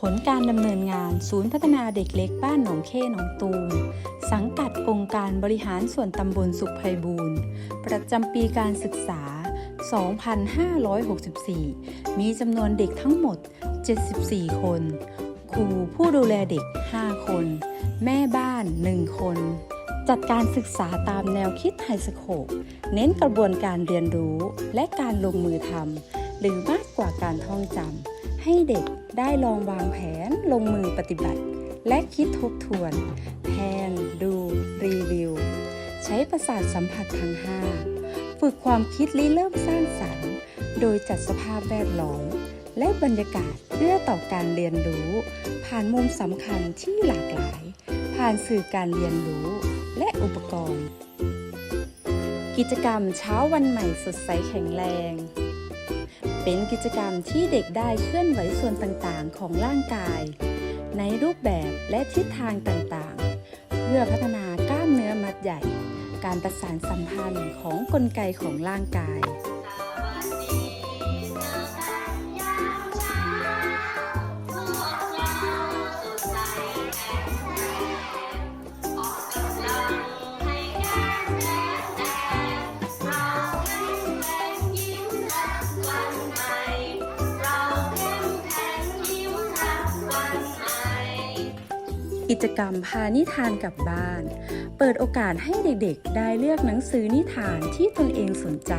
ผลการดำเนินงานศูนย์พัฒนาเด็กเล็กบ้านหนองเข้หนองตูมสังกัดองค์การบริหารส่วนตำบลสุขไพบูรณ์ ประจำปีการศึกษา 2564 มีจำนวนเด็กทั้งหมด 74 คน ครูผู้ดูแลเด็ก 5 คน แม่บ้าน 1 คน จัดการศึกษาตามแนวคิดไฮสโคปเน้นกระบวนการเรียนรู้และการลงมือทำหรือมากกว่าการท่องจำ ให้เด็กได้ลองวางแผนลงมือปฏิบัติ และคิดทบทวนแทนดู รีวิว ใช้ประสาทสัมผัสทั้ง5ฝึกความคิดริเริ่มสร้างสรรค์ โดยจัดสภาพแวดล้อม และบรรยากาศเอื้อต่อการเรียนรู้ ผ่านมุมสำคัญที่หลากหลาย ผ่านสื่อการเรียนรู้ และอุปกรณ์ กิจกรรมเช้าวันใหม่สดใสแข็งแรง เป็นกิจกรรมที่เด็กได้เคลื่อนไหวส่วนต่างๆ ของร่างกาย ในรูปแบบและทิศทางต่างๆ เพื่อพัฒนากล้ามเนื้อมัดใหญ่ การประสานสัมพันธ์ของกลไกของร่างกาย กิจกรรมพานิทานกลับบ้าน เปิดโอกาสให้เด็กๆ ได้เลือกหนังสือนิทานที่ตนเองสนใจ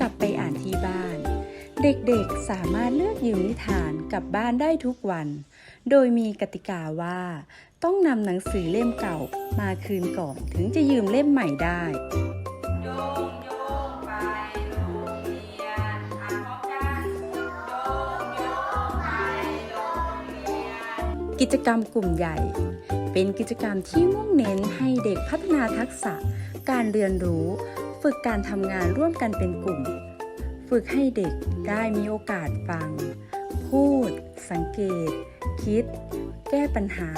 กลับไปอ่านที่บ้าน เด็กๆสามารถเลือกยืมนิทานกลับบ้านได้ทุกวัน โดยมีกติกาว่า ต้องนำหนังสือเล่มเก่ามาคืนก่อนถึงจะยืมเล่มใหม่ได้ กิจกรรมกลุ่มใหญ่ เป็นกิจกรรมที่มุ่งเน้นให้เด็กพัฒนาทักษะ การเรียนรู้ ฝึกการทำงานร่วมกันเป็นกลุ่ม ฝึกให้เด็กได้มีโอกาสฟัง พูด สังเกต คิด แก้ปัญหา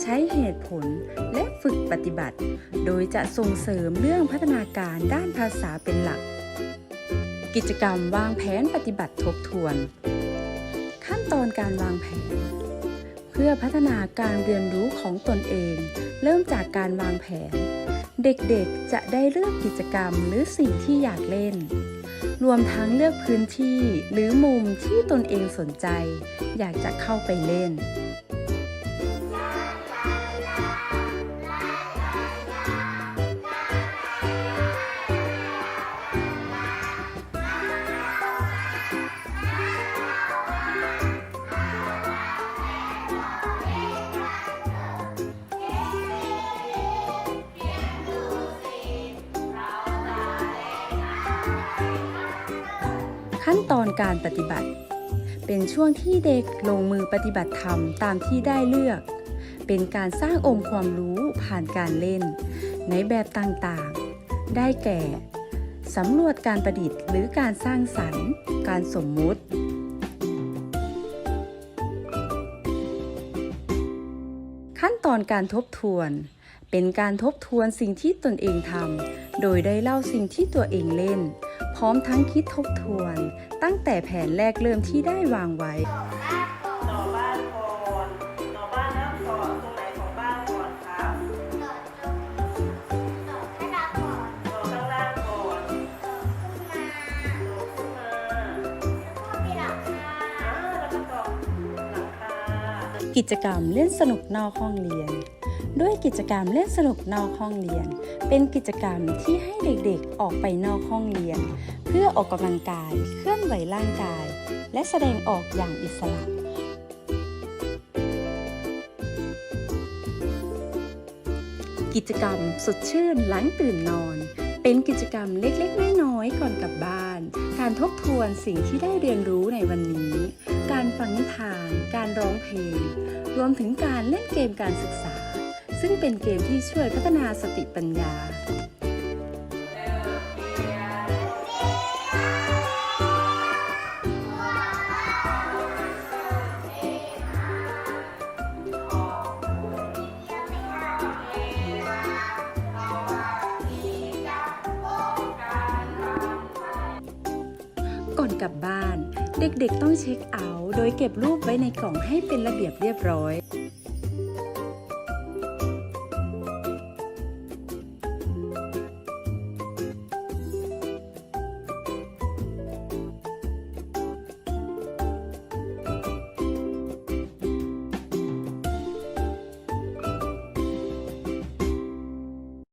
ใช้เหตุผลและฝึกปฏิบัติ โดยจะส่งเสริมเรื่องพัฒนาการด้านภาษาเป็นหลัก กิจกรรมวางแผนปฏิบัติทบทวน ขั้นตอนการวางแผน เพื่อพัฒนาการเรียนรู้ของตนเอง เริ่มจากการวางแผน เด็กๆจะได้เลือกกิจกรรมหรือสิ่งที่อยากเล่น รวมทั้งเลือกพื้นที่หรือมุมที่ตนเองสนใจ อยากจะเข้าไปเล่น ขั้นตอนการปฏิบัติ เป็นช่วงที่เด็กลงมือปฏิบัติธรรมตามที่ได้เลือก เป็นการสร้างองค์ความรู้ผ่านการเล่น ในแบบต่างๆ ได้แก่สำรวจการประดิษฐ์หรือการสร้างสรรค์ การสมมุติขั้นตอนการทบทวน เป็นการทบทวนสิ่งที่ตนเองทำ โดยได้เล่าสิ่งที่ตัวเองเล่น ร้อมทั้งคิดทบทวน ตั้งแต่แผนแรกเริ่มที่ได้วางไว้ ต่อบ้านก่อนต่อบ้านแล้วต่อตรงไหนของบ้านก่อนครับต่อข้างล่างก่อนต่อขึ้นมาอ่าแล้วก็ต่อหลังคา กิจกรรมเล่นสนุกนอกห้องเรียน ด้วยกิจกรรมเล่นสนุกนอกห้องเรียน เป็นกิจกรรมที่ให้เด็กๆออกไปนอกห้องเรียน เพื่อออกกำลังกาย เคลื่อนไหวร่างกาย และแสดงออกอย่างอิสระกิจกรรมสดชื่นหลังตื่นนอน เป็นกิจกรรมเล็กๆ น้อยๆ ก่อนกลับบ้าน การทบทวนสิ่งที่ได้เรียนรู้ในวันนี้ การฟังนิทาน การร้องเพลง รวมถึงการเล่นเกมการศึกษา ซึ่งเป็นเกมที่ช่วยพัฒนาสติปัญญา ก่อนกลับบ้าน เด็กๆต้องเช็คเอาท์โดยเก็บรูปไว้ในกล่องให้เป็นระเบียบเรียบร้อย